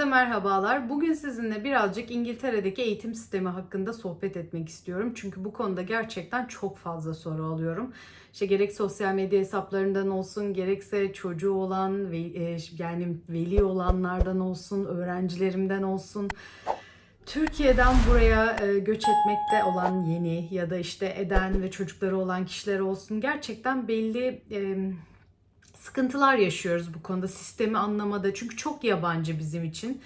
Herkese merhabalar. Bugün sizinle birazcık İngiltere'deki eğitim sistemi hakkında sohbet etmek istiyorum. Çünkü bu konuda gerçekten çok fazla soru alıyorum. İşte gerek sosyal medya hesaplarından olsun, gerekse çocuğu olan e, yani veli olanlardan olsun, öğrencilerimden olsun. Türkiye'den buraya e, göç etmekte olan yeni ya da işte eden ve çocukları olan kişiler olsun gerçekten belli e, sıkıntılar yaşıyoruz bu konuda sistemi anlamada çünkü çok yabancı bizim için.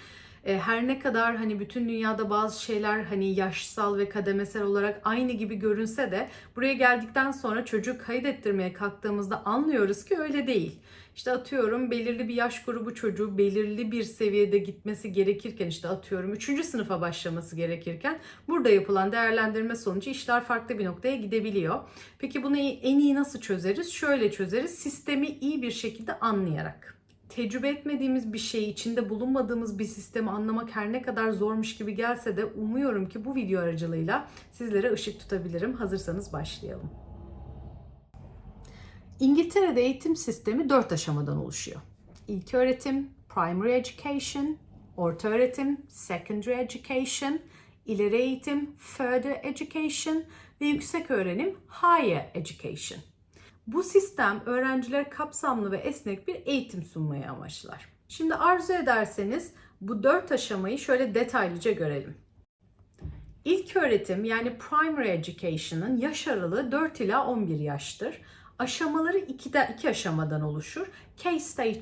E, Her ne kadar hani bütün dünyada bazı şeyler hani yaşsal ve kademesel olarak aynı gibi görünse de buraya geldikten sonra çocuk kaydettirmeye kalktığımızda anlıyoruz ki öyle değil. İşte atıyorum belirli bir yaş grubu çocuğu belirli bir seviyede gitmesi gerekirken işte atıyorum 3. sınıfa başlaması gerekirken burada yapılan değerlendirme sonucu işler farklı bir noktaya gidebiliyor. Peki bunu en iyi nasıl çözeriz? Şöyle çözeriz. Sistemi iyi bir şekilde anlayarak tecrübe etmediğimiz bir şeyi, içinde bulunmadığımız bir sistemi anlamak her ne kadar zormuş gibi gelse de umuyorum ki bu video aracılığıyla sizlere ışık tutabilirim. Hazırsanız başlayalım. İngiltere'de eğitim sistemi 4 aşamadan oluşuyor. İlk öğretim, primary education, orta öğretim, secondary education, ileri eğitim, further education ve yüksek öğrenim, higher education. Bu sistem öğrencilere kapsamlı ve esnek bir eğitim sunmayı amaçlar. Şimdi arzu ederseniz bu dört aşamayı şöyle detaylıca görelim. İlk öğretim yani primary education'ın yaş aralığı 4 ila 11 yaştır. Aşamaları iki, de, iki aşamadan oluşur. K-Stage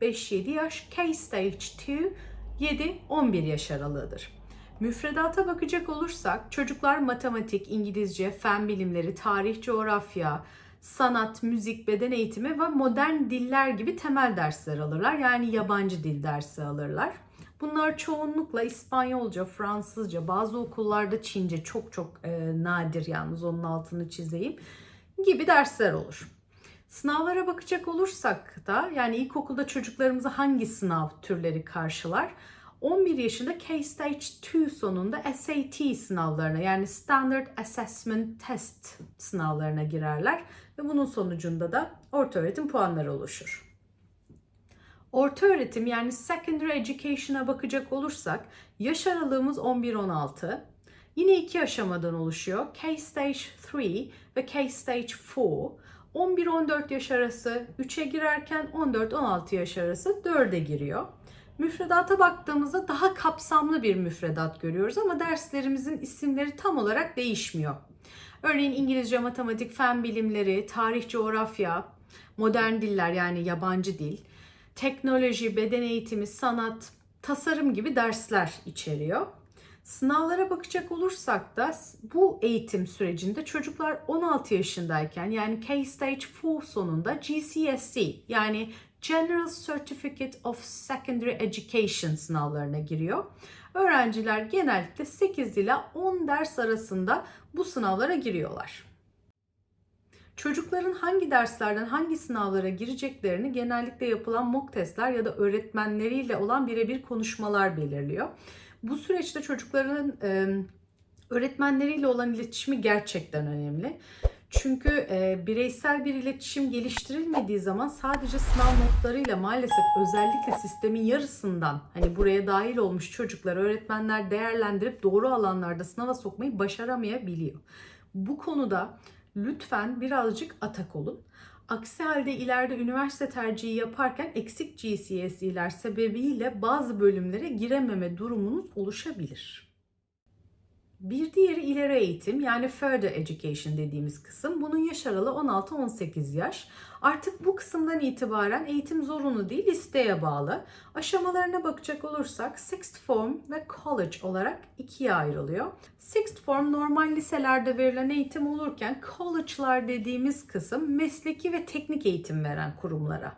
1 5-7 yaş, K-Stage 2 7-11 yaş aralığıdır. Müfredata bakacak olursak çocuklar matematik, İngilizce, fen bilimleri, tarih, coğrafya, sanat, müzik, beden eğitimi ve modern diller gibi temel dersler alırlar. Yani yabancı dil dersi alırlar. Bunlar çoğunlukla İspanyolca, Fransızca, bazı okullarda Çince çok çok e, nadir yalnız onun altını çizeyim gibi dersler olur. Sınavlara bakacak olursak da yani ilkokulda çocuklarımızı hangi sınav türleri karşılar? 11 yaşında K-Stage 2 sonunda SAT sınavlarına yani Standard Assessment Test sınavlarına girerler ve bunun sonucunda da orta öğretim puanları oluşur. Orta öğretim yani secondary education'a bakacak olursak yaş aralığımız 11-16. Yine iki aşamadan oluşuyor. K-Stage 3 ve K-Stage 4. 11-14 yaş arası 3'e girerken 14-16 yaş arası 4'e giriyor. Müfredata baktığımızda daha kapsamlı bir müfredat görüyoruz ama derslerimizin isimleri tam olarak değişmiyor. Örneğin İngilizce, matematik, fen bilimleri, tarih, coğrafya, modern diller yani yabancı dil, teknoloji, beden eğitimi, sanat, tasarım gibi dersler içeriyor. Sınavlara bakacak olursak da bu eğitim sürecinde çocuklar 16 yaşındayken yani K-Stage 4 sonunda GCSE yani General Certificate of Secondary Education sınavlarına giriyor. Öğrenciler genellikle 8 ile 10 ders arasında bu sınavlara giriyorlar. Çocukların hangi derslerden hangi sınavlara gireceklerini genellikle yapılan mock testler ya da öğretmenleriyle olan birebir konuşmalar belirliyor. Bu süreçte çocukların e, öğretmenleriyle olan iletişimi gerçekten önemli. Çünkü e, bireysel bir iletişim geliştirilmediği zaman sadece sınav notlarıyla maalesef özellikle sistemin yarısından hani buraya dahil olmuş çocuklar öğretmenler değerlendirip doğru alanlarda sınava sokmayı başaramayabiliyor. Bu konuda lütfen birazcık atak olun. Aksi halde ileride üniversite tercihi yaparken eksik GCSE'ler sebebiyle bazı bölümlere girememe durumunuz oluşabilir. Bir diğeri ileri eğitim yani further education dediğimiz kısım. Bunun yaş aralığı 16-18 yaş. Artık bu kısımdan itibaren eğitim zorunlu değil isteğe bağlı. Aşamalarına bakacak olursak sixth form ve college olarak ikiye ayrılıyor. Sixth form normal liselerde verilen eğitim olurken college'lar dediğimiz kısım mesleki ve teknik eğitim veren kurumlara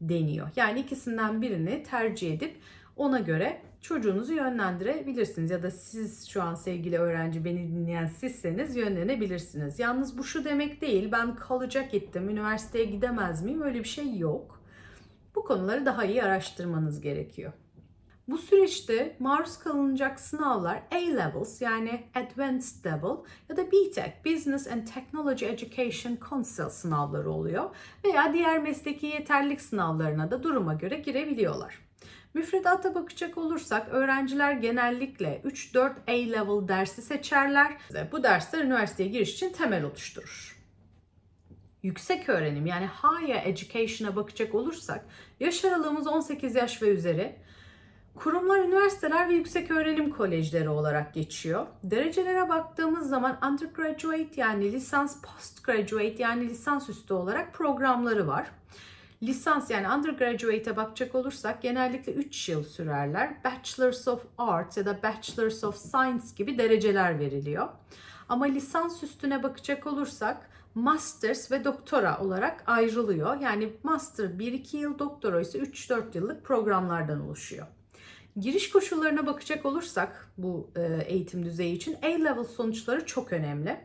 deniyor. Yani ikisinden birini tercih edip ona göre çocuğunuzu yönlendirebilirsiniz ya da siz şu an sevgili öğrenci beni dinleyen sizseniz yönlenebilirsiniz. Yalnız bu şu demek değil ben kalacak gittim üniversiteye gidemez miyim öyle bir şey yok. Bu konuları daha iyi araştırmanız gerekiyor. Bu süreçte maruz kalınacak sınavlar A-Levels yani Advanced Level ya da BTEC Business and Technology Education Council sınavları oluyor veya diğer mesleki yeterlilik sınavlarına da duruma göre girebiliyorlar. Müfredata bakacak olursak öğrenciler genellikle 3-4 A-level dersi seçerler. Bu dersler üniversiteye giriş için temel oluşturur. Yüksek öğrenim yani higher education'a bakacak olursak yaş aralığımız 18 yaş ve üzeri. Kurumlar, üniversiteler ve yüksek öğrenim kolejleri olarak geçiyor. Derecelere baktığımız zaman undergraduate yani lisans, postgraduate yani lisansüstü olarak programları var. Lisans yani undergraduate'e bakacak olursak genellikle 3 yıl sürerler. Bachelors of Arts ya da Bachelors of Science gibi dereceler veriliyor. Ama lisans üstüne bakacak olursak Masters ve doktora olarak ayrılıyor. Yani master 1-2 yıl, doktora ise 3-4 yıllık programlardan oluşuyor. Giriş koşullarına bakacak olursak bu e, eğitim düzeyi için A-level sonuçları çok önemli.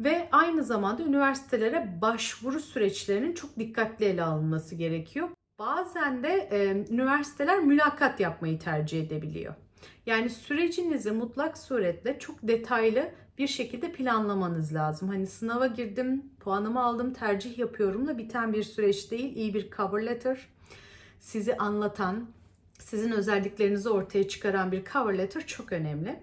Ve aynı zamanda üniversitelere başvuru süreçlerinin çok dikkatli ele alınması gerekiyor. Bazen de e, üniversiteler mülakat yapmayı tercih edebiliyor. Yani sürecinizi mutlak suretle çok detaylı bir şekilde planlamanız lazım. Hani sınava girdim, puanımı aldım, tercih yapıyorumla biten bir süreç değil. İyi bir cover letter, sizi anlatan, sizin özelliklerinizi ortaya çıkaran bir cover letter çok önemli.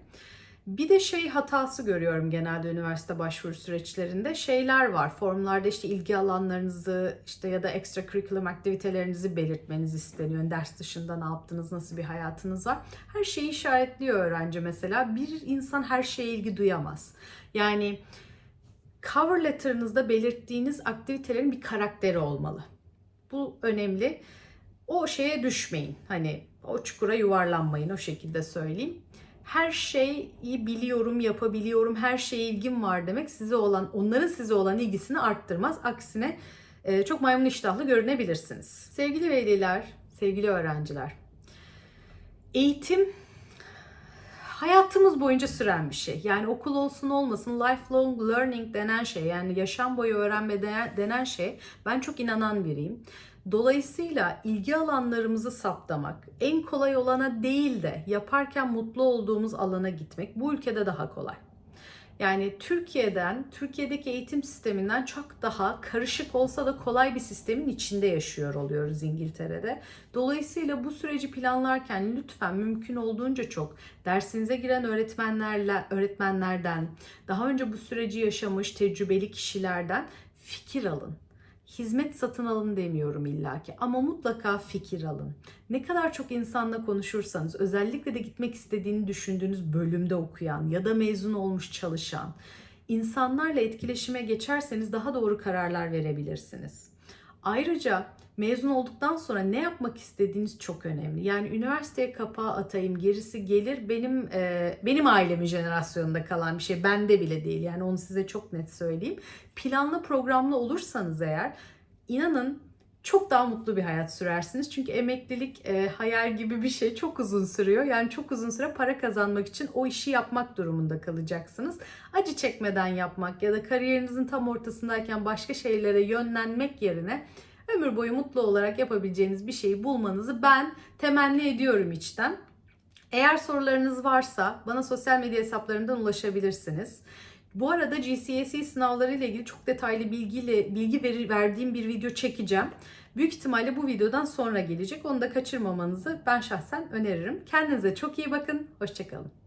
Bir de şey hatası görüyorum genelde üniversite başvuru süreçlerinde. Şeyler var. Formlarda işte ilgi alanlarınızı işte ya da extra curriculum aktivitelerinizi belirtmeniz isteniyor. Ders dışında ne yaptınız, nasıl bir hayatınız var. Her şeyi işaretliyor öğrenci mesela. Bir insan her şeye ilgi duyamaz. Yani cover letter'ınızda belirttiğiniz aktivitelerin bir karakteri olmalı. Bu önemli. O şeye düşmeyin. Hani o çukura yuvarlanmayın o şekilde söyleyeyim her şeyi biliyorum, yapabiliyorum, her şeye ilgim var demek size olan, onların size olan ilgisini arttırmaz. Aksine e, çok maymun iştahlı görünebilirsiniz. Sevgili veliler, sevgili öğrenciler. Eğitim hayatımız boyunca süren bir şey. Yani okul olsun olmasın lifelong learning denen şey yani yaşam boyu öğrenme denen şey ben çok inanan biriyim. Dolayısıyla ilgi alanlarımızı saptamak en kolay olana değil de yaparken mutlu olduğumuz alana gitmek bu ülkede daha kolay. Yani Türkiye'den, Türkiye'deki eğitim sisteminden çok daha karışık olsa da kolay bir sistemin içinde yaşıyor oluyoruz İngiltere'de. Dolayısıyla bu süreci planlarken lütfen mümkün olduğunca çok dersinize giren öğretmenlerle öğretmenlerden, daha önce bu süreci yaşamış tecrübeli kişilerden fikir alın hizmet satın alın demiyorum illaki ama mutlaka fikir alın. Ne kadar çok insanla konuşursanız özellikle de gitmek istediğini düşündüğünüz bölümde okuyan ya da mezun olmuş çalışan insanlarla etkileşime geçerseniz daha doğru kararlar verebilirsiniz. Ayrıca mezun olduktan sonra ne yapmak istediğiniz çok önemli. Yani üniversiteye kapağı atayım gerisi gelir benim e, benim ailemin jenerasyonunda kalan bir şey. Bende bile değil yani onu size çok net söyleyeyim. Planlı programlı olursanız eğer inanın çok daha mutlu bir hayat sürersiniz. Çünkü emeklilik e, hayal gibi bir şey çok uzun sürüyor. Yani çok uzun süre para kazanmak için o işi yapmak durumunda kalacaksınız. Acı çekmeden yapmak ya da kariyerinizin tam ortasındayken başka şeylere yönlenmek yerine ömür boyu mutlu olarak yapabileceğiniz bir şeyi bulmanızı ben temenni ediyorum içten. Eğer sorularınız varsa bana sosyal medya hesaplarından ulaşabilirsiniz. Bu arada GCSE sınavları ile ilgili çok detaylı bilgiyle bilgi verir, verdiğim bir video çekeceğim. Büyük ihtimalle bu videodan sonra gelecek. Onu da kaçırmamanızı ben şahsen öneririm. Kendinize çok iyi bakın. Hoşçakalın.